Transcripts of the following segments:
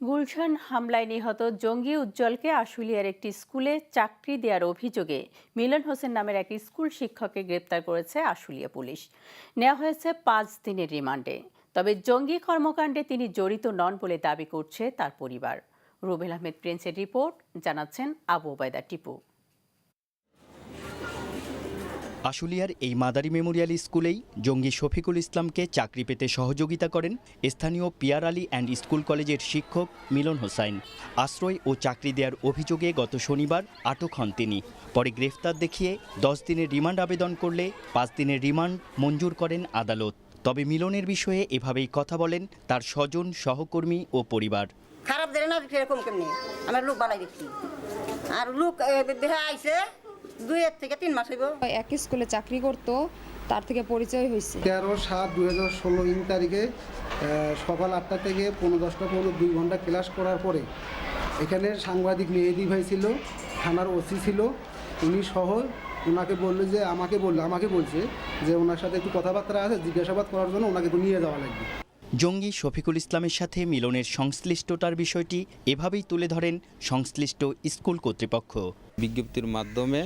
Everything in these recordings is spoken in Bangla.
গুলশান হামলায় নিহত জঙ্গি উজ্জ্বলকে আশুলিয়ার একটি স্কুলে চাকরি দেওয়ার অভিযোগে মিলন হোসেন নামের এক স্কুল শিক্ষককে গ্রেপ্তার করেছে আশুলিয়া পুলিশ। নেওয়া হয়েছে পাঁচ দিনের রিমান্ডে। তবে জঙ্গি কর্মকাণ্ডে তিনি জড়িত নন বলে দাবি করছে তার পরিবার। রুবেল আহমেদ প্রিন্সের রিপোর্ট, জানাচ্ছেন আবু ওবায়দা টিপু। আশুলিয়ার এই মাদারি মেমোরিয়াল স্কুলেই জঙ্গি শফিকুল ইসলামকে চাকরি পেতে সহযোগিতা করেন স্থানীয় পিয়ার আলী অ্যান্ড স্কুল কলেজের শিক্ষক মিলন হোসাইন। আশ্রয় ও চাকরি দেওয়ার অভিযোগে গত শনিবার আটক হন তিনি। পরে গ্রেফতার দেখিয়ে দশ দিনের রিমান্ড আবেদন করলে পাঁচ দিনের রিমান্ড মঞ্জুর করেন আদালত। তবে মিলনের বিষয়ে এভাবেই কথা বলেন তার স্বজন, সহকর্মী ও পরিবার। খারাপ দেয় না কেমনি? আমার লোক বালাই দেখছি। আর লোক আইছে দুই এক থেকে তিন মাস হইব। একই স্কুলে চাকরি করতো তার থেকে পরিচয় হয়েছে তেরো সাত দুই হাজার ষোলো ইং তারিখে সকাল আটটা থেকে পনেরো দশটা পনেরো দুই ঘণ্টা ক্লাস করার পরে এখানে সাংবাদিক মেহেদি ভাই ছিল থানার ওসি ছিল উনি সহ ওনাকে বলল যে আমাকে বলল আমাকে বলছে যে ওনার সাথে একটু কথাবার্তা আছে জিজ্ঞাসাবাদ করার জন্য ওনাকে একটু নিয়ে যাওয়া লাগবে। জঙ্গি শফিকুল ইসলামের সাথে মিলনের সংশ্লিষ্টতার বিষয়টি এভাবেই তুলে ধরেন সংশ্লিষ্ট স্কুল কর্তৃপক্ষ। বিজ্ঞপ্তির মাধ্যমে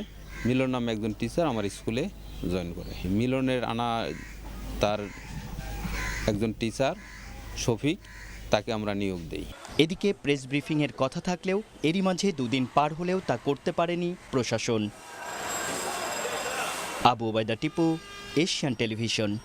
মিলন নামে একজন টিচার আমার স্কুলে জয়েন করে। মিলনের আনা তার একজন টিচার শফিক, তাকে আমরা নিয়োগ দেই। এদিকে প্রেস ব্রিফিংয়ের কথা থাকলেও এরই মাঝে দুদিন পার হলেও তা করতে পারেনি প্রশাসন। Abu Obaida Tipu, Asian television.